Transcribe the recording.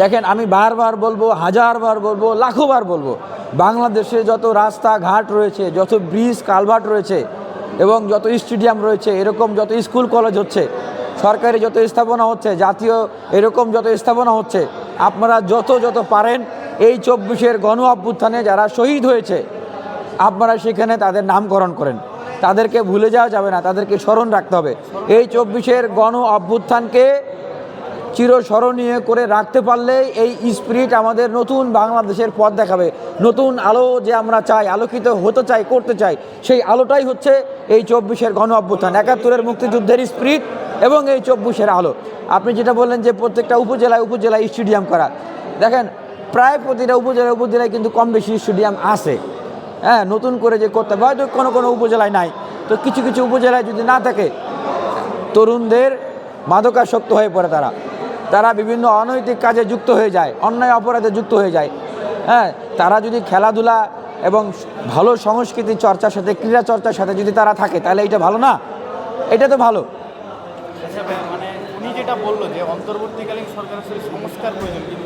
দেখেন, আমি বারবার বলব, হাজারবার বলব, লাখোবার বলব, বাংলাদেশে যত রাস্তা ঘাট রয়েছে, যত ব্রিজ, কালভার্ট রয়েছে, এবং যত স্টেডিয়াম রয়েছে, এরকম যত স্কুল, কলেজ হচ্ছে, সরকারি যত স্থাপনা হচ্ছে, জাতীয় এরকম যত স্থাপনা হচ্ছে, আপনারা যত যত পারেন, এই চব্বিশের গণ অভ্যুত্থানে যারা শহীদ হয়েছে, আপনারা সেখানে তাদের নামকরণ করেন। তাদেরকে ভুলে যাওয়া যাবে না, তাদেরকে স্মরণ রাখতে হবে। এই চব্বিশের গণ অভ্যুত্থানকে চিরস্মরণীয় করে রাখতে পারলে এই স্পিরিট আমাদের নতুন বাংলাদেশের পথ দেখাবে। নতুন আলো যে আমরা চাই, আলোকিত হতে চাই, করতে চাই, সেই আলোটাই হচ্ছে এই চব্বিশের গণ অভ্যুত্থান। একাত্তরের মুক্তিযুদ্ধের স্পিরিট এবং এই চব্বিশের আলো। আপনি যেটা বললেন যে প্রত্যেকটা উপজেলায় উপজেলায় স্টেডিয়াম করা। দেখেন, প্রায় প্রতিটা উপজেলায় উপজেলায় কিন্তু কম বেশি স্টেডিয়াম আছে। হ্যাঁ নতুন করে যে করতে হয়তো কোনো কোনো উপজেলায় নাই। তো কিছু কিছু উপজেলায় যদি না থাকে, তরুণদের মাদকাসক্ত হয়ে পড়ে তারা। তারা বিভিন্ন অনৈতিক কাজে যুক্ত হয়ে যায় অন্যায় অপরাধে যুক্ত হয়ে যায়। হ্যাঁ তারা যদি খেলাধুলা এবং ভালো সংস্কৃতি চর্চার সাথে ক্রীড়া চর্চার সাথে যদি তারা থাকে তাহলে এটা ভালো না? এটা তো ভালো। আচ্ছা, মানে যেটা বলল যে অন্তর্বর্তীকালীন সংস্কার প্রয়োজন